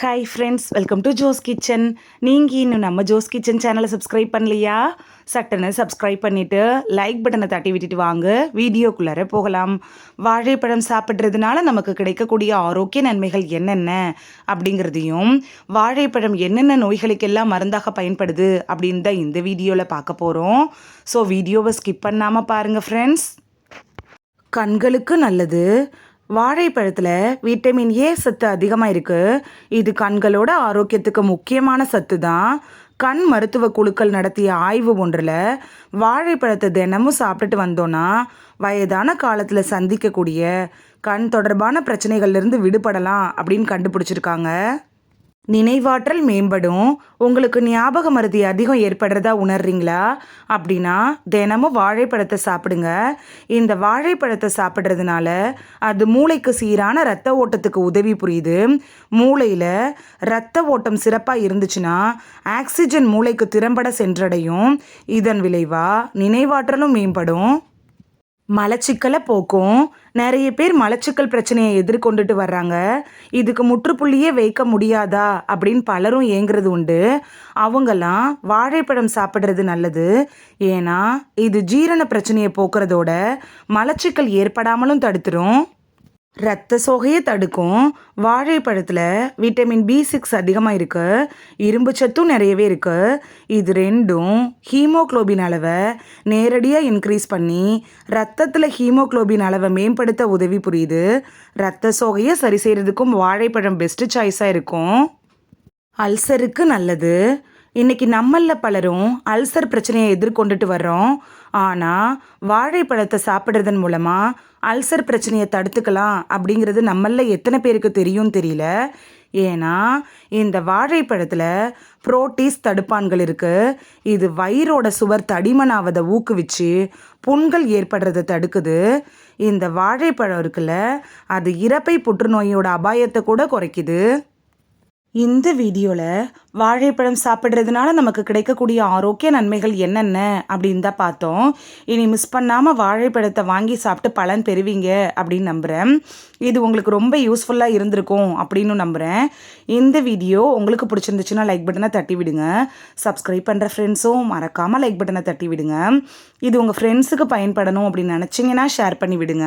Hi friends welcome to Jo's kitchen நீங்கள் இன்னும் நம்ம ஜோஸ் கிச்சன் சேனலை சப்ஸ்கிரைப் பண்ணலையா? சட்டனை சப்ஸ்கிரைப் பண்ணிவிட்டு லைக் பட்டனை தட்டி விட்டுட்டு வாங்க. வீடியோக்குள்ளார போகலாம். வாழைப்பழம் சாப்பிட்றதுனால நமக்கு கிடைக்கக்கூடிய ஆரோக்கிய நன்மைகள் என்னென்ன அப்படிங்கிறதையும் வாழைப்பழம் என்னென்ன நோய்களுக்கெல்லாம் மருந்தாக பயன்படுது அப்படின்னு தான் இந்த வீடியோவில் பார்க்க போகிறோம் ஸோ வீடியோவை ஸ்கிப் பண்ணாமல் பாருங்கள் ஃப்ரெண்ட்ஸ் கண்களுக்கு நல்லது வாழைப்பழத்தில் விட்டமின் ஏ சத்து அதிகமாக இருக்குது இது கண்களோட ஆரோக்கியத்துக்கு முக்கியமான சத்து தான் கண் மருத்துவ குழுக்கள் நடத்திய ஆய்வு ஒன்றில் வாழைப்பழத்தை தினமும் சாப்பிட்டுட்டு வந்தோன்னா வயதான காலத்தில் சந்திக்கக்கூடிய கண் தொடர்பான பிரச்சனைகள்லேருந்து விடுபடலாம் அப்படின்னு கண்டுபிடிச்சிருக்காங்க. நினைவாற்றல் மேம்படும். உங்களுக்கு ஞாபக மருதி அதிகம் ஏற்படுறதா உணர்றீங்களா? அப்படின்னா தினமும் வாழைப்பழத்தை சாப்பிடுங்க. இந்த வாழைப்பழத்தை சாப்பிட்றதுனால அது மூளைக்கு சீரான இரத்த ஓட்டத்துக்கு உதவி புரியுது. மூளையில் இரத்த ஓட்டம் சிறப்பாக இருந்துச்சுன்னா ஆக்சிஜன் மூளைக்கு திறம்பட சென்றடையும். இதன் விளைவாக நினைவாற்றலும் மேம்படும். மலச்சிக்கலை போக்கும். நிறைய பேர் மலச்சிக்கல் பிரச்சனையை எதிர்கொண்டுட்டு வர்றாங்க. இதுக்கு முற்றுப்புள்ளியே வைக்க முடியாதா? அப்படின்னு பலரும் ஏங்குறது உண்டு. அவங்கெல்லாம் வாழைப்பழம் சாப்பிட்றது நல்லது. ஏன்னா இது ஜீரண பிரச்சனையை போக்குறதோட மலச்சிக்கல் ஏற்படாமலும் தடுத்துரும். ரத்த சோகையை தடுக்கும். வாழைப்பழத்தில் விட்டமின் பி சிக்ஸ் அதிகமாக இருக்குது இரும்பு சத்தும் நிறையவே இருக்குது இது ரெண்டும் ஹீமோக்ளோபின் அளவை நேரடியாக இன்க்ரீஸ் பண்ணி ரத்தத்தில் ஹீமோக்ளோபின் அளவை மேம்படுத்த உதவி புரியுது. ரத்த சோகையை சரி செய்கிறதுக்கும் வாழைப்பழம் பெஸ்ட்டு சாய்ஸாக இருக்கும். அல்சருக்கு நல்லது. இன்னைக்கு நம்மள பலரும் அல்சர் பிரச்சனையை எதிர்கொண்டுட்டு வர்றோம். ஆனால் வாழைப்பழத்தை சாப்பிட்றதன் மூலமாக அல்சர் பிரச்சனையை தடுத்துக்கலாம் அப்படிங்கிறது நம்மள எத்தனை பேருக்கு தெரியும் தெரியல. ஏன்னா இந்த வாழைப்பழத்தில் புரோட்டீஸ் தடுப்பான்கள் இருக்குது இது வயிறோட சுவர் தடிமனாவதை ஊக்குவிச்சு புண்கள் ஏற்படுறதை தடுக்குது. இந்த வாழைப்பழம் இருக்குல்ல அது இறப்பை புற்றுநோயோட அபாயத்தை கூட குறைக்குது. இந்த வீடியோவில் வாழைப்பழம் சாப்பிட்றதுனால நமக்கு கிடைக்கக்கூடிய ஆரோக்கிய நன்மைகள் என்னென்ன அப்படின்னு தான் பார்த்தோம். இனி மிஸ் பண்ணாமல் வாழைப்பழத்தை வாங்கி சாப்பிட்டு பலன் பெறுவீங்க அப்படின்னு நம்புகிறேன் இது உங்களுக்கு ரொம்ப யூஸ்ஃபுல்லாக இருந்திருக்கும் அப்படின்னு நம்புகிறேன் இந்த வீடியோ உங்களுக்கு பிடிச்சிருந்துச்சுன்னா லைக் பட்டனை தட்டி விடுங்க. சப்ஸ்கிரைப் பண்ணுற ஃப்ரெண்ட்ஸும் மறக்காமல் லைக் பட்டனை தட்டி விடுங்க. இது உங்கள் ஃப்ரெண்ட்ஸுக்கு பயன்படணும் அப்படின்னு நினச்சிங்கன்னா ஷேர் பண்ணி விடுங்க.